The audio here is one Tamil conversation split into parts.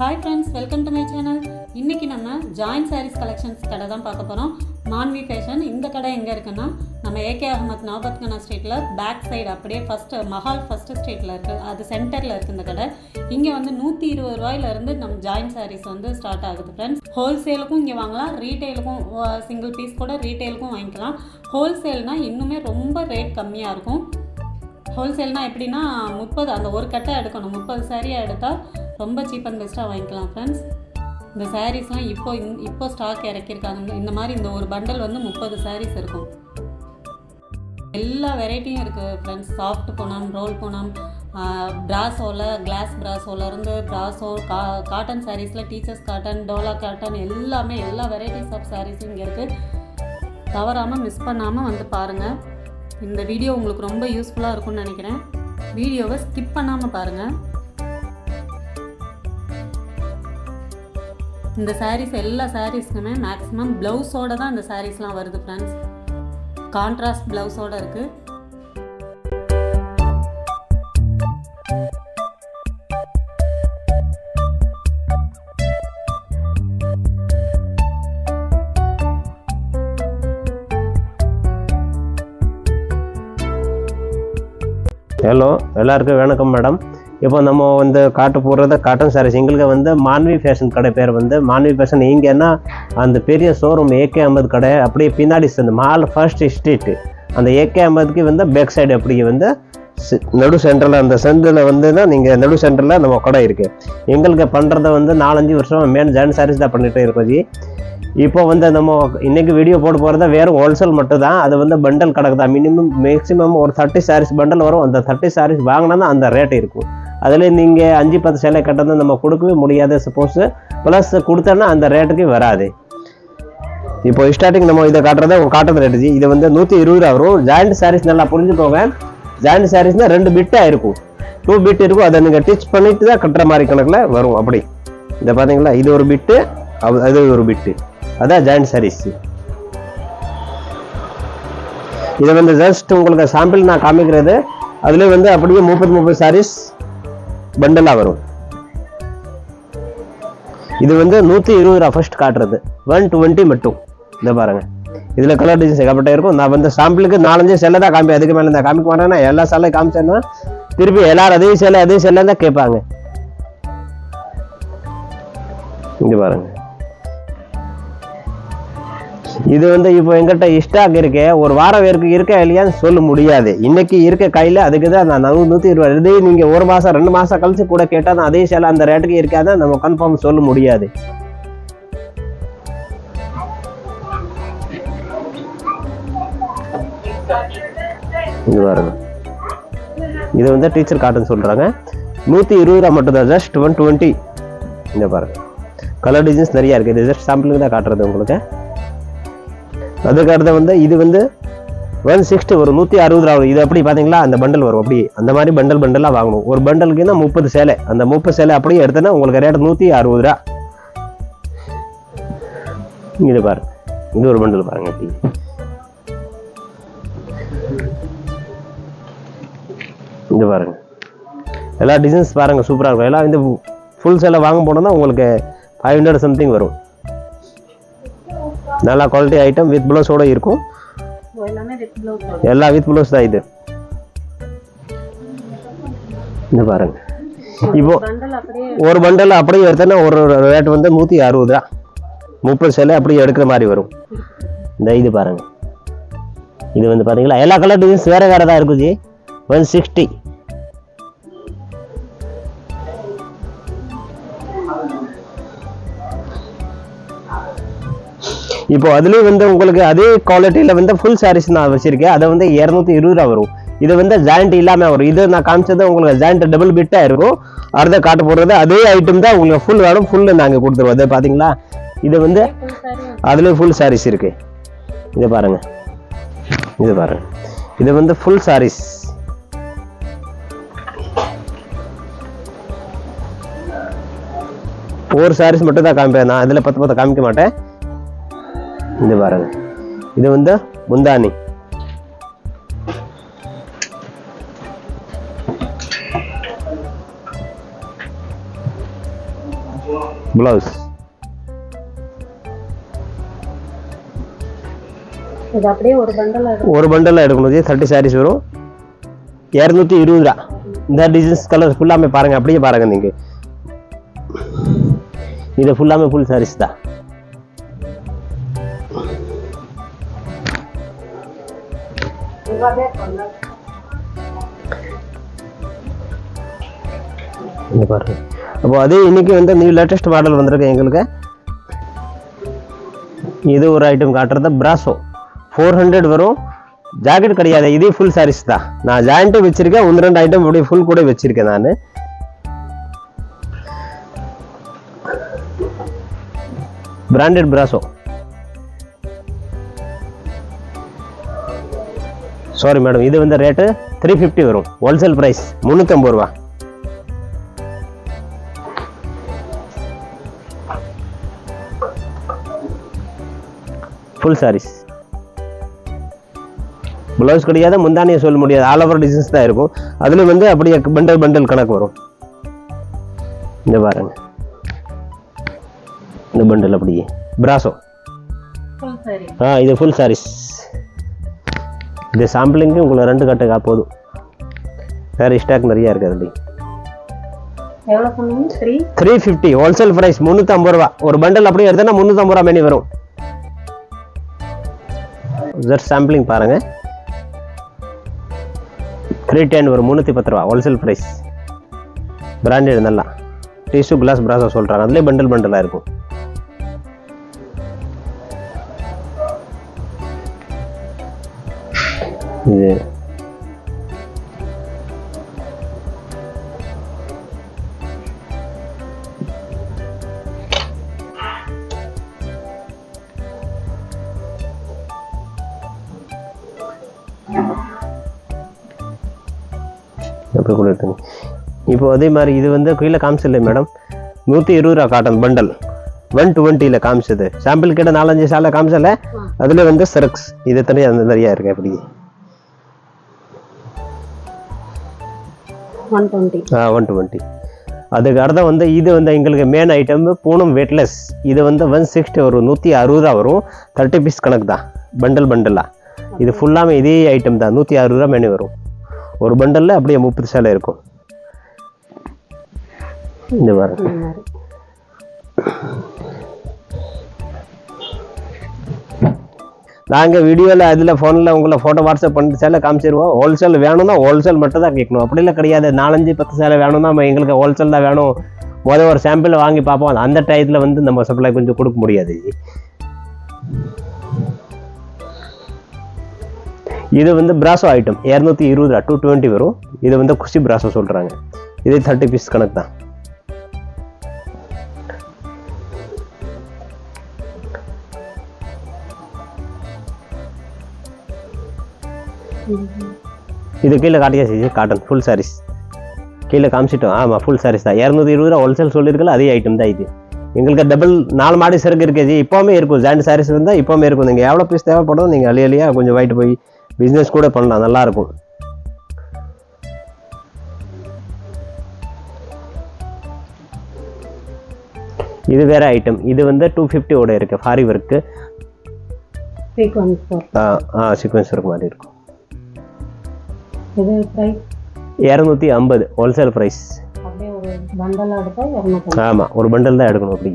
Hi friends welcome to my channel இன்றைக்கி நம்ம ஜாயின்ட் சாரீஸ் கலெக்ஷன்ஸ் கடை தான் பார்க்க போகிறோம் மான்வி ஃபேஷன் இந்த கடை எங்கே இருக்குன்னா நம்ம ஏகே அகமத் நாபத்கனா ஸ்ட்ரீட்டில் பேக் சைடு அப்படியே ஃபஸ்ட்டு மஹால் ஃபஸ்ட்டு ஸ்ட்ரீட்டில் இருக்குது அது சென்டரில் இருக்குது இந்த கடை. இங்கே வந்து நூற்றி இருபது ரூபாயிலேருந்து நம்ம ஜாயின் சாரீஸ் வந்து ஸ்டார்ட் ஆகுது ஃப்ரெண்ட்ஸ் ஹோல்சேலுக்கும் இங்கே வாங்கலாம். ரீட்டெயிலுக்கும் சிங்கிள் பீஸ் கூட ரீட்டெயிலுக்கும் வாங்கிக்கலாம். ஹோல்சேல்னால் இன்னுமே ரொம்ப ரேட் கம்மியாக இருக்கும். ஹோல்சேல்னால் எப்படின்னா முப்பது அந்த ஒரு கட்டை எடுக்கணும். முப்பது சாரியாக எடுத்தால் ரொம்ப சீப் அண்ட் பெஸ்ட்டாக வாங்கிக்கலாம் ஃப்ரெண்ட்ஸ் இந்த சாரீஸ்லாம் இப்போ இப்போ ஸ்டாக் இறக்கியிருக்காங்க. இந்த மாதிரி இந்த ஒரு பண்டல் வந்து முப்பது சாரீஸ் இருக்கும். எல்லா வெரைட்டியும் இருக்குது friends soft Poonam roll Poonam பிராசோவில் கிளாஸ் பிராசோலேருந்து ப்ராஸோ கா காட்டன் சாரீஸில் டீச்சர்ஸ் காட்டன் டோலா காட்டன் எல்லாமே எல்லா வெரைட்டிஸ் ஆஃப் சாரீஸும் இங்கே இருக்குது தவறாமல் மிஸ் பண்ணாமல் வந்து பாருங்கள் இந்த வீடியோ உங்களுக்கு ரொம்ப யூஸ்ஃபுல்லாக இருக்கும்னு நினைக்கிறேன். வீடியோவை ஸ்கிப் பண்ணாமல் பாருங்கள் இந்த சாரீஸ் எல்லா சாரீஸ்க்குமே மேக்ஸிமம் ப்ளவுஸோட தான் இந்த சாரீஸ்லாம் வருது ஃப்ரெண்ட்ஸ் கான்ட்ராஸ்ட் ப்ளவுஸோட இருக்குது ஹலோ எல்லாருக்கும் வணக்கம் மேடம் இப்போ நம்ம வந்து காட்ட போடுறத காட்டன் சாரீஸ் எங்களுக்கு வந்து மான்வி ஃபேஷன் கடை பேர் வந்து மான்வி ஃபேஷன் இங்கேன்னா அந்த பெரிய ஷோரூம் ஏகே ஐம்பது கடை அப்படியே பின்னாடி சேர்ந்து மால் ஃபர்ஸ்ட் ஸ்ட்ரீட்டு அந்த ஏகே ஐம்பதுக்கு வந்து பேக் சைடு அப்படி வந்து நடு சென்டரில் அந்த சென்டரில் வந்து தான் நீங்கள் நடு சென்டரில் நம்ம கடை இருக்குது எங்களுக்கு பண்ணுறத வந்து நாலஞ்சு வருஷம் மேன் ஜான் சாரீஸ் தான் பண்ணிகிட்டே இருக்கோம் ஜி. இப்போ வந்து நம்ம இன்னைக்கு வீடியோ போட போகிறத வேறு ஹோல்சேல் மட்டும் தான் அது வந்து பண்டல் கணக்கு தான் மினிமம் மேக்ஸிமம் ஒரு தேர்ட்டி சாரீஸ் பண்டல் வரும். அந்த தேர்ட்டி சாரீஸ் வாங்கினா தான் அந்த ரேட் இருக்கும். அதில் நீங்கள் அஞ்சு பத்து சேலை கட்டது நம்ம கொடுக்கவே முடியாது சப்போஸ் ப்ளஸ் கொடுத்தோன்னா அந்த ரேட்டுக்கு வராது. இப்போ ஸ்டார்டிங் நம்ம இதை காட்டுறத காட்டுறது ரேட்டு இது. வந்து நூற்றி இருபது ரூபா வரும். ஜாயிண்ட் சாரீஸ் நல்லா புரிஞ்சுக்கோங்க ஜாயிண்ட் சாரீஸ்னால் ரெண்டு பிட்டாக இருக்கும். டூ பிட் இருக்கும். அதை நீங்கள் டிச் பண்ணிட்டு தான் கட்டுற மாதிரி கணக்கில் வரும். அப்படி. இதை பார்த்தீங்களா இது ஒரு பிட்டு அது ஒரு பிட்டு அதான் ஜாயிண்ட் சாரீஸ் இதை வந்து ஜஸ்ட் உங்களுக்கு சாம்பிள் நான் காமிக்கிறது. அதுலேயே வந்து அப்படியே முப்பது முப்பது சாரீஸ் பண்டலாக வரும். இது வந்து நூற்றி இருபது ரூபா ஃபர்ஸ்ட் காட்டுறது. ஒன் டுவெண்ட்டி மட்டும். இதை பாருங்க. இதில் கலர் டிசைன்ஸ் ஏகப்பட்ட இருக்கும். நான் வந்து சாம்பிளுக்கு நாலஞ்சு செல்லை தான் காமி அதுக்கு மேலே தான் காமிக்க மாட்டேன்னா எல்லா சாலையும் காமிச்சேன்னா திருப்பி எல்லாரும் அதே செல்லை அதே சேலை தான் கேட்பாங்க. இங்கே பாருங்க. இது வந்து இப்போ எங்கிட்ட ஸ்டாக் இருக்கு ஒரு வாரம் வரைக்கும் இருக்கா இல்லையான்னு சொல்ல முடியாது. இன்னைக்கு இருக்க கையில் அதுக்கு தான் நான் நூ- நூற்றி இருபது இதே நீங்கள் ஒரு மாதம் ரெண்டு மாதம் கழிச்சு கூட கேட்டால் தான் அதே சேலை அந்த ரேட்டுக்கு இருக்காதான் நம்ம கன்ஃபார்ம் சொல்ல முடியாது. இது பாருங்க. இது வந்து டீச்சர் காட்டன் சொல்றாங்க. நூத்தி இருபது ரூபா மட்டும் தான் ஜஸ்ட் ஒன் டுவெண்ட்டி இந்த பாருங்க. கலர் டிசைன்ஸ் நிறைய இருக்கு. இது ஜஸ்ட் சாம்பிளுக்கு தான் காட்டுறது உங்களுக்கு. அதுக்கடுத்து வந்து இது வந்து ஒன் சிக்ஸ்டி வரும் நூற்றி அறுபது ரூபா வரும். இது அப்படி பார்த்தீங்களா? அந்த பண்டல் வரும். அப்படி. அந்த மாதிரி பண்டல் பண்டலாக வாங்கணும். ஒரு பண்டலுக்குன்னா முப்பது சேலை. அந்த முப்பது சேலை அப்படியே எடுத்தோன்னா உங்களுக்கு ரேட் நூற்றி அறுபது ரூபா. இது பாரு. இது ஒரு பண்டல் பாருங்க. அப்படி இது பாருங்க. எல்லா டிசைன்ஸ் பாருங்க. சூப்பராக இருக்கும். எல்லாம் இந்த ஃபுல் சேலை வாங்க போனோம்னா உங்களுக்கு ஃபைவ் ஹண்ட்ரட் சம்திங் வரும். நல்லா குவாலிட்டி ஐட்டம் வித் ப்ளவுஸோட இருக்கும். எல்லா வித் ப்ளவுஸ் தான் இது. இந்த பாருங்க. இப்போ ஒரு பண்டல் அப்படியே எடுத்தோன்னா ஒரு ரேட் வந்து நூற்றி அறுபது ரூபா. முப்பது சேலை அப்படியே எடுக்கிற மாதிரி வரும். இந்த இது பாருங்க. இது வந்து பாத்தீங்களா? எல்லா கலர் டிசைன்ஸ் வேற வேற தான் இருக்குது ஒன் சிக்ஸ்டி இப்போ அதுலேயும் வந்து உங்களுக்கு அதே குவாலிட்டியில் வந்து ஃபுல் சாரீஸ் நான் வச்சிருக்கேன். அதை வந்து இரநூத்தி இருபது ரூபா வரும். இது வந்து ஜாயிண்ட் இல்லாமல் வரும். இது நான் காமிச்சது உங்களுக்கு ஜாயிண்ட் டபுள் பிட்டாக இருக்கும். அடுத்த காட்ட போடுறது அதே ஐட்டம் தான் உங்களுக்கு ஃபுல் வேணும் ஃபுல்லு நாங்கள் கொடுத்துருவோம். அது பார்த்தீங்களா இது வந்து அதுலேயும் ஃபுல் சாரீஸ் இருக்கு. இது பாருங்க. இது பாருங்க. இது வந்து ஃபுல் சாரீஸ் ஒரு சாரீஸ் மட்டும் தான் காமிப்பேன். நான் அதில் பத்து பத்து காமிக்க மாட்டேன். இது பாருங்க. இது வந்து முந்தானி ப்ளவுஸ் இது ஒரு பண்டல் பண்டலில் எடுக்கணும். ஜி தேர்ட்டி சாரீஸ் வரும். இரநூத்தி இருபது ரூபா. இந்த டிசைன்ஸ் கலர் ஃபுல்லாமே பாருங்க அப்படியே பாருங்க நீங்க. இது ஃபுல்லாமே ஃபுல் சாரீஸ் தான். இங்க பாருங்க. அப்போ அதே இன்னைக்கு வந்து நியூ லேட்டஸ்ட் மாடல் வந்திருக்கு எங்களுக்கு. இது ஒரு ஐட்டம் காட்டுறது பிராசோ ஃபோர் ஹண்ட்ரட் வரும். ஜாக்கெட் கிடையாது. இதே ஃபுல் சாரீஸ் தான். நான் ஜாயிண்ட்டும் வச்சிருக்கேன். ஒன்று ரெண்டு ஐட்டம் அப்படியே ஃபுல் கூட வச்சிருக்கேன் நான். பிராண்டட் பிராசோ சாரி மேடம் இது வந்து ரேட்டு த்ரீ ஃபிஃப்டி வரும். ஹோல்சேல் ப்ரைஸ் முந்நூற்றம்பது ரூபா. ஃபுல் சாரீஸ் ப்ளவுஸ் கிடையாது முந்தானியை சொல்ல முடியாது. ஆல் ஓவர் டிசைன்ஸ் தான் இருக்கும். அதுல வந்து அப்படியே பண்டல் பண்டல் கணக்கு வரும். இந்த பாருங்க. இந்த பண்டல் அப்படியே. பிராசோ ஆ இது ஃபுல் சாரீஸ் இது சாம்பிளிங்க்கு உங்களுக்கு ரெண்டு கட்டுக்கா போதும். வேறு ஸ்டாக் நிறையா இருக்குது அதுலேயும். த்ரீ ஃபிஃப்டி ஹோல்சேல் ப்ரைஸ் முந்நூற்றம்பது ரூபா. ஒரு பண்டல் அப்படியே எடுத்தா முந்நூற்றம்பது ரூபா மெனி வரும். ஜஸ்ட் சாம்பிளிங் பாருங்க. த்ரீ டென் வரும் முந்நூற்றி பத்து ரூபா. ஹோல்சேல் ப்ரைஸ் பிராண்டட் நல்லா. டிஷ்யூ கிளாஸ் பிராஸா சொல்கிறாங்க அதுலேயே பண்டல் பண்டலாக இருக்கும். இது கூட இப்போ அதே மாதிரி இது வந்து கீழே காமிச்சில்லை மேடம் நூற்றி இருபது ரூபா காட்டன் பண்டல் ஒன் டுவெண்ட்டியில் காமிச்சது. சாம்பிள் கிட்ட நாலஞ்சு சாலை காமிச்சல? அதில் வந்து சிரக்ஸ் இது தனியாக அந்த நிறையா இருக்கு அப்படி ஒன் டுவெண்ட்டி ஒன் டுவெண்ட்டி அதுக்கு அர்த்தம் வந்து இது வந்து எங்களுக்கு மெயின் ஐட்டம் பூனம் வெட்லெஸ் இது வந்து ஒன் சிக்ஸ்டி வரும். நூற்றி அறுபது ரூபா வரும். தேர்ட்டி பீஸ் கணக்கு தான். பண்டல் பண்டலாக இது ஃபுல்லாமே இதே ஐட்டம் தான். நூற்றி அறுபது ரூபா மெனு வரும். ஒரு பண்டலில் அப்படியே முப்பது சேலை இருக்கும். இந்த மாதிரி. நாங்கள் வீடியோவில் அதில் ஃபோனில் உங்களை ஃபோட்டோ வாட்ஸ்அப் பண்ணிட்டு சேலை காமிச்சிருவோம். ஹோல்சேல் வேணும்னா ஹோல்சேல் மட்டும் தான் கேட்கணும். அப்படிலாம் கிடையாது. நாலஞ்சு பத்து சேலை வேணும்னா நம்ம எங்களுக்கு ஹோல்சேல் தான் வேணும். முதல் ஒரு சாம்பிள் வாங்கி பார்ப்போம். அந்த டயத்தில் வந்து நம்ம சப்ளை கொஞ்சம் கொடுக்க முடியாது. இது வந்து பிராசோ ஐட்டம் இரநூத்தி இருபது ரூபா. டூ டுவெண்ட்டி வரும். இது வந்து குஷி பிராசோ சொல்கிறாங்க இது தேர்ட்டி பீஸ் கணக்கு தான். இது கீழே காட்டியாச்சு காட்டன் ஃபுல் சாரீஸ் கீழே காமிச்சிட்டோம். ஆமாம் ஃபுல் சாரீஸ் தான். இரநூத்தி இருபது ரூபா ஹோல்சேல் சொல்லியிருக்கல அதே ஐட்டம் தான் இது. எங்களுக்கு டபுள் நாலு மாடி சரக்கு இருக்குது இப்போவுமே இருக்கும். ஜாயிண்ட் சாரீஸ் இருந்தால் இப்போவுமே இருக்கும். நீங்கள் எவ்வளோ பீஸ் தேவைப்படும் நீங்கள் அழி அழியாக கொஞ்சம் வாங்கிட்டு போய் பிஸ்னஸ் கூட பண்ணலாம். நல்லா இருக்கும். இது வேற ஐட்டம் இது வந்து டூ ஃபிஃப்டியோட இருக்கு. ஃபாரி ஒர்க்கு சீக்வன்ஸ் ஃபோர் ஆ சீக்வன்ஸ் ஒர்க் மாதிரி இருக்கும். இது ப்ரைஸ் இரநூத்தி ஐம்பது ஹோல்சேல் ப்ரைஸ் அப்படியே ஒரு பண்டல் எடுத்தால் இரநூத்தி ஆமாம் ஒரு பண்டல் தான் எடுக்கணும் அப்படி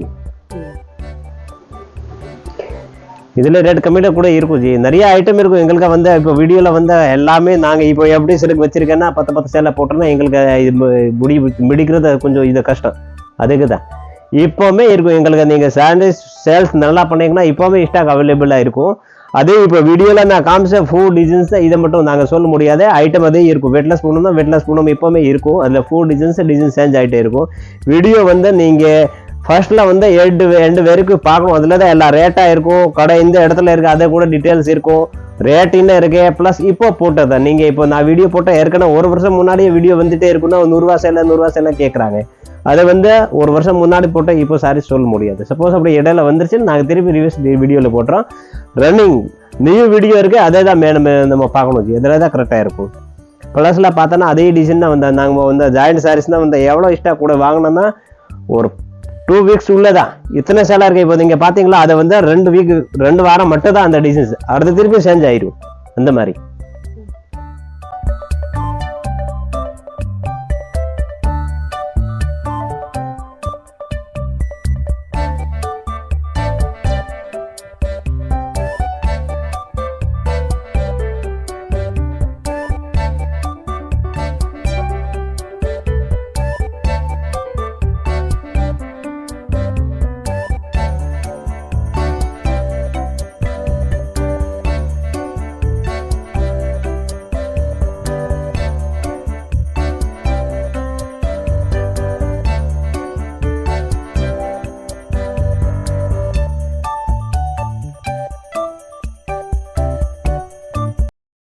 இதில் ரேட் கம்மியாக கூட இருக்கும் ஜி. நிறைய ஐட்டம் இருக்கும். எங்களுக்கு வந்து இப்போ வீடியோவில் வந்து எல்லாமே நாங்கள் இப்போ எப்படி சிலக்கு வச்சிருக்கேன்னா பத்து பத்து சேலை போட்டோம்னா எங்களுக்கு இது முடி முடிக்கிறது கொஞ்சம் இது கஷ்டம். அதுக்கு தான். இப்போவுமே இருக்கும். எங்களுக்கு நீங்கள் சாண்டேஜ் சேல்ஸ் நல்லா பண்ணீங்கன்னா இப்போவுமே ஸ்டாக் அவைலபிளாக இருக்கும். அதே இப்போ வீடியோவில் நான் காமிச்ச ஃபோர் டிசைன்ஸ் இதை மட்டும் நாங்கள் சொல்ல முடியாது. ஐட்டம் அதே இருக்கும். வெட்லஸ் ஸ்பூனும் தான் வெட்லஸ் ஸ்பூனும் எப்போவுமே இருக்கும். அதில் ஃபோர் டிசைன்ஸ் டிசைன் சேஞ்ச் ஆகிட்டே இருக்கும். வீடியோ வந்து நீங்கள் ஃபர்ஸ்ட்டில் வந்து எட்டு ரெண்டு பேருக்கும் பார்க்கணும். அதில் தான் எல்லா ரேட்டாக இருக்கும். கடை இந்த இடத்துல இருக்குது அதை கூட டீட்டெயில்ஸ் இருக்கும். ரேட் என்ன இருக்கு. ப்ளஸ் இப்போ போட்டது. நீங்கள் இப்போ நான் வீடியோ போட்டால் ஏற்கனவே ஒரு வருஷம் முன்னாடியே வீடியோ வந்துட்டே இருக்குன்னா நூறுரூவா சேலை நூறுரூவா சேலை கேட்குறாங்க அதை வந்து ஒரு வருஷம் முன்னாடி போட்டால் இப்போ சாரி சொல்ல முடியாது. சப்போஸ் அப்படி இடையில வந்துருச்சுன்னு நாங்கள் திருப்பி ரிவ்யூஸ் வீடியோவில் போட்டுறோம். ரன்னிங் நியூ வீடியோ இருக்குது அதே தான் மே- நம்ம பார்க்கணும். இதில் தான் கரெக்டாக இருக்கும். ப்ளஸில் பார்த்தோன்னா அதே டிசைன் தான் வந்து நாங்கள் வந்து ஜாயிண்ட் சாரீஸ் தான் வந்து எவ்வளோ இஷ்டம் கூட வாங்கினோன்னா ஒரு டூ வீக்ஸ் உள்ளே தான். இத்தனை சேலாக இருக்குது இப்போ நீங்கள் பார்த்தீங்களா? அதை வந்து ரெண்டு வீக் ரெண்டு வாரம் மட்டும் தான் அந்த டிசைன்ஸ் அடுத்த திருப்பி சேஞ்ச் ஆயிடும் அந்த மாதிரி.